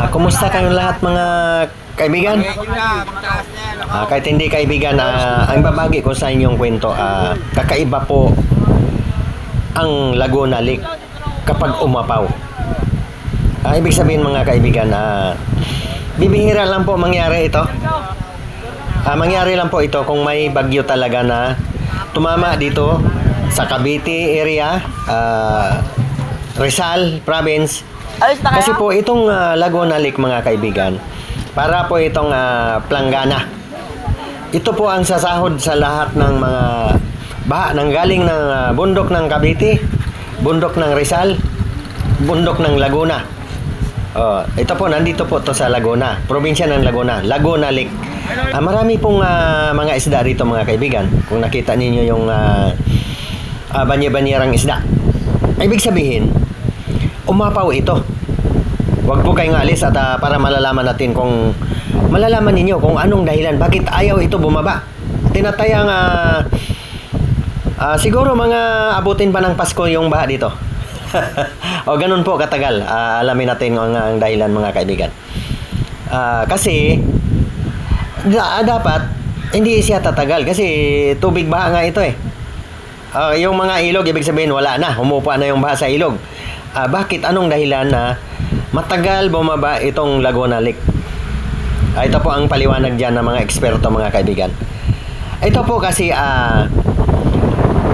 Ah, kumusta kayong lahat mga kaibigan? Ah, kahit hindi kaibigan, ah, ang babagi ko sa inyong kwento, ah, kakaiba po ang Laguna Lake kapag umapaw. Ah, ibig sabihin mga kaibigan, ah, bibihira lang po mangyari ito. Ah, mangyari lang po ito kung may bagyo talaga na tumama dito sa Cavite area, ah, Rizal province. Alis na kayo? Kasi po itong ah, Laguna Lake mga kaibigan, para po itong ah, planggana. Ito po ang sasahod sa lahat ng mga baha nang galing ng ah, bundok ng Cavite, bundok ng Rizal, bundok ng Laguna. Oh, ito po nandito po to sa Laguna, probinsya ng Laguna, Laguna Lake. Ah, marami pong ah, mga isda rito mga kaibigan. Kung nakita ninyo yung uh, banya-banyerang isda. Ibig sabihin, umapaw ito. Huwag po kayong alis at ah, para malalaman natin kung malalaman ninyo kung anong dahilan bakit ayaw ito bumaba. Tinatayang ah, ah, siguro mga abutin pa ng Pasko yung baha dito. o ganun po katagal. Ah, alamin natin ang, ang dahilan mga kaibigan. Ah, kasi da- dapat hindi siya tatagal kasi tubig baha nga ito eh. Ah, yung mga ilog, ibig sabihin wala na. Humupa na yung baha sa ilog. Ah, bakit? Anong dahilan na matagal bumaba itong Laguna Lake? Ah, ito po ang paliwanag dyan ng mga eksperto, mga kaibigan. Ito po kasi ah,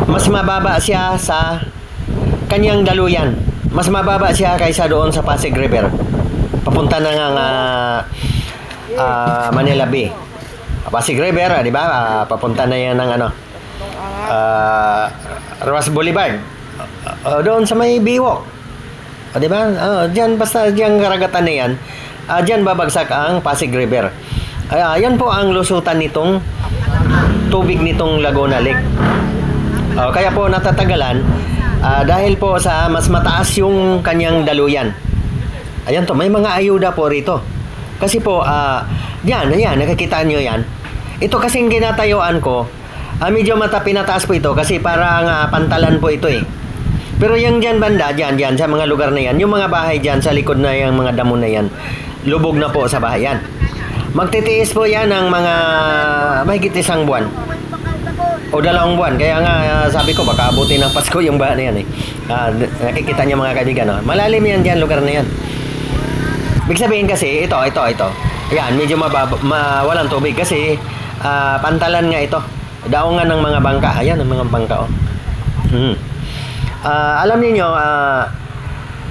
mas mababa siya sa kanyang daluyan. Mas mababa siya kaysa doon sa Pasig River. Papunta na nga nga ah, Manila Bay. Pasig River, di ba? Ah, papunta na yan ng ano, ah Roas Boulevard. Ah, doon sa may Biwok. Ah, di? Ah, diyan basta diyan karagatan na yan. Ah, diyan babagsak ang Pasig River. Ah, yan po ang lusutan nitong tubig nitong Laguna Lake. Ah, kaya po natatagalan ah, dahil po sa mas mataas yung kanyang daluyan. Ayan to, may mga ayuda po rito. Kasi po, ah, yan, ayan, nakikita nyo yan. Ito kasing ginatayuan ko, ah, medyo mata pinataas po ito kasi parang ah, pantalan po ito eh. Pero yung dyan banda, dyan, dyan, sa mga lugar na yan, yung mga bahay dyan, sa likod na yung mga damo na yan, lubog na po sa bahay yan. Magtitiis po yan ng mga mahigit isang buwan. O dalawang buwan. Kaya nga ah, sabi ko baka abutin ng Pasko yung bahay na yan eh. D- nakikita niyo mga kaibigan. No? Malalim yan dyan, lugar na yan. Ibig sabihin kasi, ito, ito, ito. Ayan, medyo mababa, ma, walang tubig kasi ah, pantalan nga ito. Daungan ng mga bangka. Ayan, ang mga bangka. Oh. Hmm. Ah, alam niyo ah,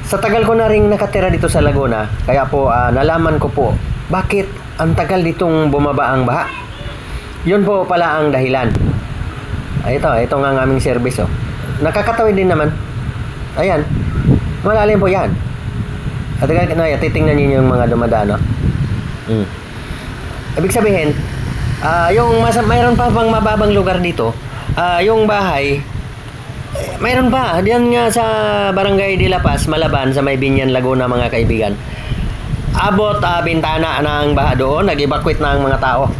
sa tagal ko na rin nakatira dito sa Laguna, kaya po ah, nalaman ko po bakit ang tagal ditong bumaba ang baha. Yun po pala ang dahilan. Ito, ito nga ang aming service. Oh. Nakakatawid din naman. Ayan. Malalim po yan. At na, titingnan niyo yung mga dumadaan. No? Mm. Ibig sabihin, ah yung mas, mayroon pa pang mababang lugar dito, ah yung bahay, mayroon pa. Diyan nga sa Barangay de La Paz, Malaban, sa May Binyan, Laguna, mga kaibigan. Abot ah, bintana na ang baha doon, nag-evacuate na ang mga tao.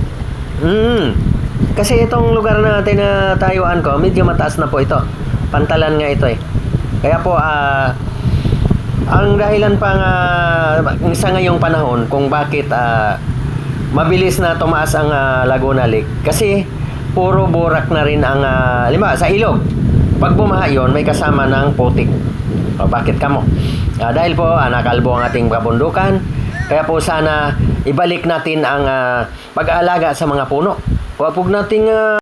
Hmm. Kasi itong lugar na tinatayuan ko, medyo mataas na po ito. Pantalan nga ito eh. Kaya po, ah, ang dahilan pa nga sa ngayong panahon kung bakit ah, mabilis na tumaas ang ah, Laguna Lake. Kasi puro burak na rin ang, uh, lima, sa ilog. Pag bumaha yon may kasama ng putik. O, bakit kamo? Ah, dahil po, ah, nakalbo ang ating kabundukan. Kaya po sana ibalik natin ang ah, pag-aalaga sa mga puno. Huwag po nating ah,